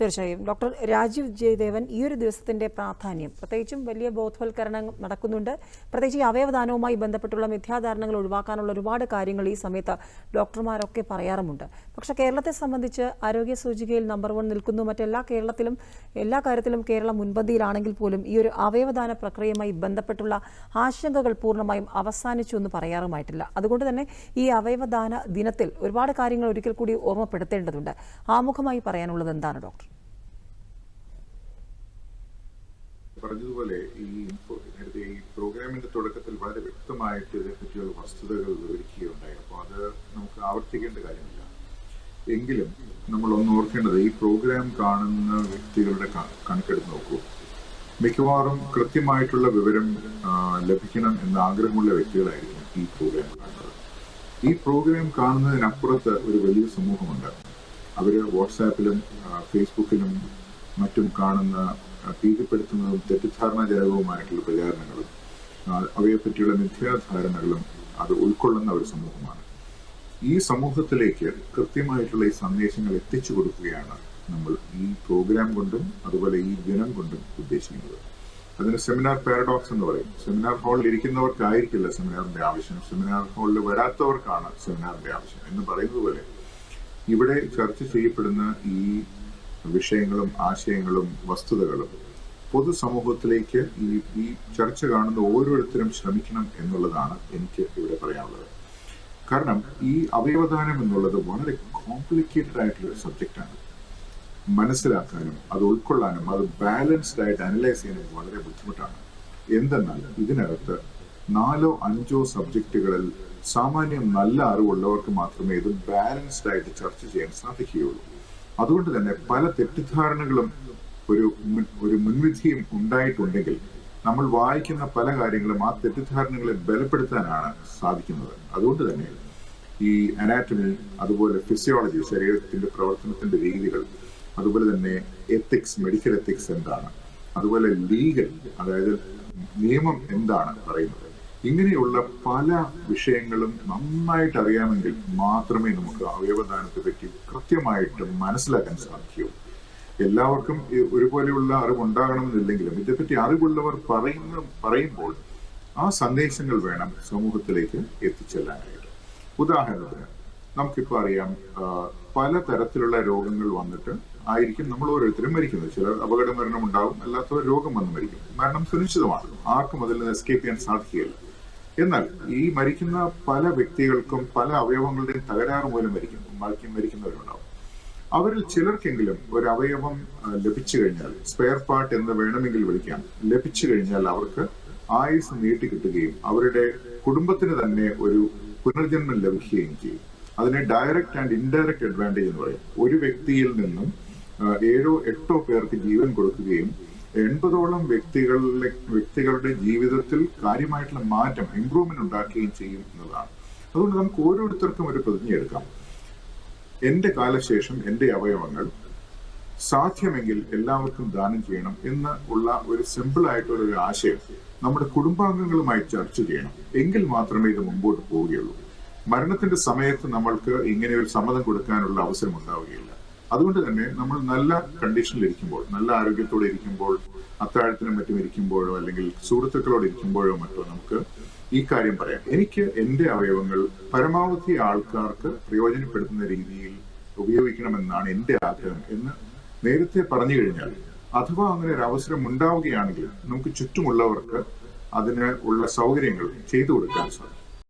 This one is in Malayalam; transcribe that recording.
തീർച്ചയായും. ഡോക്ടർ രാജീവ് ജയദേവൻ ഈ ഒരു ദിവസത്തിന്റെ പ്രാധാന്യം പ്രത്യേകിച്ചും വലിയ ബോധവൽക്കരണം നടക്കുന്നുണ്ട്. പ്രത്യേകിച്ച് ഈ അവയവദാനവുമായി ബന്ധപ്പെട്ടുള്ള മിഥ്യാധാരണകൾ ഒഴിവാക്കാനുള്ള ഒരുപാട് കാര്യങ്ങൾ ഈ സമയത്ത് ഡോക്ടർമാരൊക്കെ പറയാറുമുണ്ട്. പക്ഷേ കേരളത്തെ സംബന്ധിച്ച് ആരോഗ്യ സൂചികയിൽ നമ്പർ വൺ നിൽക്കുന്നു. മറ്റെല്ലാ കേരളത്തിലും എല്ലാ കാര്യത്തിലും കേരളം മുൻപന്തിയിലാണെങ്കിൽ പോലും ഈ ഒരു അവയവദാന പ്രക്രിയയുമായി ബന്ധപ്പെട്ടുള്ള ആശങ്കകൾ പൂർണമായും അവസാനിച്ചു എന്ന് പറയാറുമായിട്ടില്ല. അതുകൊണ്ട് തന്നെ ഈ അവയവദാന ദിനത്തിൽ ഒരുപാട് കാര്യങ്ങൾ ഒരിക്കൽ കൂടി ഓർമ്മപ്പെടുത്തേണ്ടതുണ്ട്. ആമുഖമായി പറയാനുള്ളത് എന്താണ് ഡോക്ടർ? പറഞ്ഞതുപോലെ ഈ നേരത്തെ ഈ പ്രോഗ്രാമിന്റെ തുടക്കത്തിൽ വളരെ വ്യക്തമായിട്ട് ഇതിനെപ്പറ്റിയുള്ള വസ്തുതകൾ വിവരിക്കുകയുണ്ടായി. അപ്പോൾ അത് നമുക്ക് ആവർത്തിക്കേണ്ട കാര്യമില്ല. എങ്കിലും നമ്മൾ ഒന്ന് ഓർക്കേണ്ടത് ഈ പ്രോഗ്രാം കാണുന്ന വ്യക്തികളുടെ കണക്കെടുത്ത് നോക്കൂ. മിക്കവാറും കൃത്യമായിട്ടുള്ള വിവരം ലഭിക്കണം എന്ന ആഗ്രഹമുള്ള വ്യക്തികളായിരിക്കും ഈ പ്രോഗ്രാം കാണുന്നത്. ഈ പ്രോഗ്രാം കാണുന്നതിനപ്പുറത്ത് ഒരു വലിയ സമൂഹമുണ്ട്. അവർ വാട്സാപ്പിലും ഫേസ്ബുക്കിലും മറ്റും കാണുന്ന ഭീതിപ്പെടുത്തുന്നതും തെറ്റിദ്ധാരണാജനകവുമായിട്ടുള്ള പ്രചാരണങ്ങളും അവയെപ്പറ്റിയുള്ള മിഥ്യാധാരണകളും അത് ഉൾക്കൊള്ളുന്ന ഒരു സമൂഹമാണ്. ഈ സമൂഹത്തിലേക്ക് കൃത്യമായിട്ടുള്ള ഈ സന്ദേശങ്ങൾ എത്തിച്ചു കൊടുക്കുകയാണ് നമ്മൾ ഈ പ്രോഗ്രാം കൊണ്ടും അതുപോലെ ഈ ദിനം കൊണ്ടും ഉദ്ദേശിക്കുന്നത്. അതിന് സെമിനാർ പാരഡോക്സ് എന്ന് പറയും. സെമിനാർ ഹാളിൽ ഇരിക്കുന്നവർക്കായിരിക്കില്ല സെമിനാറിന്റെ ആവശ്യം. സെമിനാർ ഹാളിൽ വരാത്തവർക്കാണ് സെമിനാറിന്റെ ആവശ്യം എന്ന് പറയുന്നത് പോലെ ഇവിടെ ചർച്ച ചെയ്യപ്പെടുന്ന ഈ വിഷയങ്ങളും ആശയങ്ങളും വസ്തുതകളും പൊതുസമൂഹത്തിലേക്ക് ഈ ഈ ചർച്ച കാണുന്ന ഓരോരുത്തരും ശ്രമിക്കണം എന്നുള്ളതാണ് എനിക്ക് ഇവിടെ പറയാനുള്ളത്. കാരണം ഈ അവയവദാനം എന്നുള്ളത് വളരെ കോംപ്ലിക്കേറ്റഡ് ആയിട്ടുള്ള സബ്ജക്റ്റാണ് മനസ്സിലാക്കാനും അത് ഉൾക്കൊള്ളാനും അത് ബാലൻസ്ഡ് ആയിട്ട് അനലൈസ് ചെയ്യാനും വളരെ ബുദ്ധിമുട്ടാണ്. എന്തെന്നാൽ ഇതിനകത്ത് നാലോ അഞ്ചോ സബ്ജക്റ്റുകളിൽ സാമാന്യം നല്ല അറിവുള്ളവർക്ക് മാത്രമേ ഇത് ബാലൻസ്ഡ് ആയിട്ട് ചർച്ച ചെയ്യാൻ സാധിക്കുകയുള്ളൂ. അതുകൊണ്ട് തന്നെ പല തെറ്റിദ്ധാരണകളും ഒരു ഒരു മുൻവിധിയും ഉണ്ടായിട്ടുണ്ടെങ്കിൽ നമ്മൾ വായിക്കുന്ന പല കാര്യങ്ങളും ആ തെറ്റിദ്ധാരണകളെ ബലപ്പെടുത്താനാണ് സാധിക്കുന്നത്. അതുകൊണ്ട് തന്നെ ഈ അനാറ്റമി അതുപോലെ ഫിസിയോളജി ശരീരത്തിന്റെ പ്രവർത്തനത്തിന്റെ രീതികൾ അതുപോലെ തന്നെ എത്തിക്സ് മെഡിക്കൽ എത്തിക്സ് എന്താണ് അതുപോലെ ലീഗൽ അതായത് നിയമം എന്താണ് പറയുന്നത് ഇങ്ങനെയുള്ള പല വിഷയങ്ങളും നന്നായിട്ട് അറിയാമെങ്കിൽ മാത്രമേ നമുക്ക് അവയവദാനത്തെ പറ്റി കൃത്യമായിട്ട് മനസ്സിലാക്കാൻ സാധിക്കൂ. എല്ലാവർക്കും ഒരുപോലെയുള്ള അറിവ് ഉണ്ടാകണമെന്നില്ലെങ്കിലും ഇതേപ്പറ്റി അറിവുള്ളവർ പറയുന്ന പറയുമ്പോൾ ആ സന്ദേശങ്ങൾ വേണം സമൂഹത്തിലേക്ക് എത്തിച്ചെല്ലാനായിട്ട്. ഉദാഹരണത്തിന് നമുക്കിപ്പോൾ അറിയാം പല തരത്തിലുള്ള രോഗങ്ങൾ വന്നിട്ട് ആയിരിക്കും നമ്മൾ ഓരോരുത്തരും മരിക്കുന്നത്. ചിലർ അപകട മരണം ഉണ്ടാവും അല്ലാത്തവർ രോഗം വന്ന് മരിക്കും. മരണം സുനിശ്ചിതമാണ് ആർക്കും അതിൽ നിന്ന് എസ്കേപ്പ് ചെയ്യാൻ സാധിക്കുകയില്ല. എന്നാൽ ഈ മരിക്കുന്ന പല വ്യക്തികൾക്കും പല അവയവങ്ങളുടെയും തകരാറ് മൂലം മരിക്കും മരിക്കുന്നവരുണ്ടാവും. അവരിൽ ചിലർക്കെങ്കിലും ഒരു അവയവം ലഭിച്ചു കഴിഞ്ഞാൽ സ്പെയർ പാർട്ട് എന്ന് വേണമെങ്കിൽ വിളിക്കാം. ലഭിച്ചു കഴിഞ്ഞാൽ അവർക്ക് ആയുസ് നീട്ടി കിട്ടുകയും അവരുടെ കുടുംബത്തിന് തന്നെ ഒരു പുനർജന്മം ലഭിക്കുകയും ചെയ്യും. അതിനെ ഡയറക്റ്റ് ആൻഡ് ഇൻഡയറക്റ്റ് അഡ്വാന്റേജ് എന്ന് പറയും. ഒരു വ്യക്തിയിൽ നിന്നും ഏഴോ എട്ടോ പേർക്ക് ജീവൻ കൊടുക്കുകയും എൺപതോളം വ്യക്തികളിലെ വ്യക്തികളുടെ ജീവിതത്തിൽ കാര്യമായിട്ടുള്ള മാറ്റം ഇംപ്രൂവ്മെന്റ് ഉണ്ടാക്കുകയും ചെയ്യും എന്നതാണ്. അതുകൊണ്ട് നമുക്ക് ഓരോരുത്തർക്കും ഒരു പ്രതിജ്ഞ എടുക്കാം എന്റെ കാലശേഷം എന്റെ അവയവങ്ങൾ സാധ്യമെങ്കിൽ എല്ലാവർക്കും ദാനം ചെയ്യണം എന്ന് ഉള്ള ഒരു സിമ്പിൾ ആയിട്ടുള്ള ഒരു ആശയം നമ്മുടെ കുടുംബാംഗങ്ങളുമായി ചർച്ച ചെയ്യണം. എങ്കിൽ മാത്രമേ ഇത് മുമ്പോട്ട് പോവുകയുള്ളൂ. മരണത്തിന്റെ സമയത്ത് നമ്മൾക്ക് ഇങ്ങനെ ഒരു സമ്മതം കൊടുക്കാനുള്ള അവസരം ഉണ്ടാവുകയില്ല. അതുകൊണ്ട് തന്നെ നമ്മൾ നല്ല കണ്ടീഷനിൽ ഇരിക്കുമ്പോൾ നല്ല ആരോഗ്യത്തോടെ ഇരിക്കുമ്പോൾ അത്താഴത്തിനും മറ്റും ഇരിക്കുമ്പോഴോ അല്ലെങ്കിൽ സുഹൃത്തുക്കളോട് ഇരിക്കുമ്പോഴോ മറ്റോ നമുക്ക് ഈ കാര്യം പറയാം. എനിക്ക് എന്റെ അവയവങ്ങൾ പരമാവധി ആൾക്കാർക്ക് പ്രയോജനപ്പെടുത്തുന്ന രീതിയിൽ ഉപയോഗിക്കണമെന്നാണ് എന്റെ ആഗ്രഹം എന്ന് നേരത്തെ പറഞ്ഞു കഴിഞ്ഞാൽ അഥവാ അങ്ങനെ ഒരു അവസരം ഉണ്ടാവുകയാണെങ്കിൽ നമുക്ക് ചുറ്റുമുള്ളവർക്ക് അതിന് ഉള്ള സൗകര്യങ്ങൾ ചെയ്തു കൊടുക്കാൻ സാധിക്കും.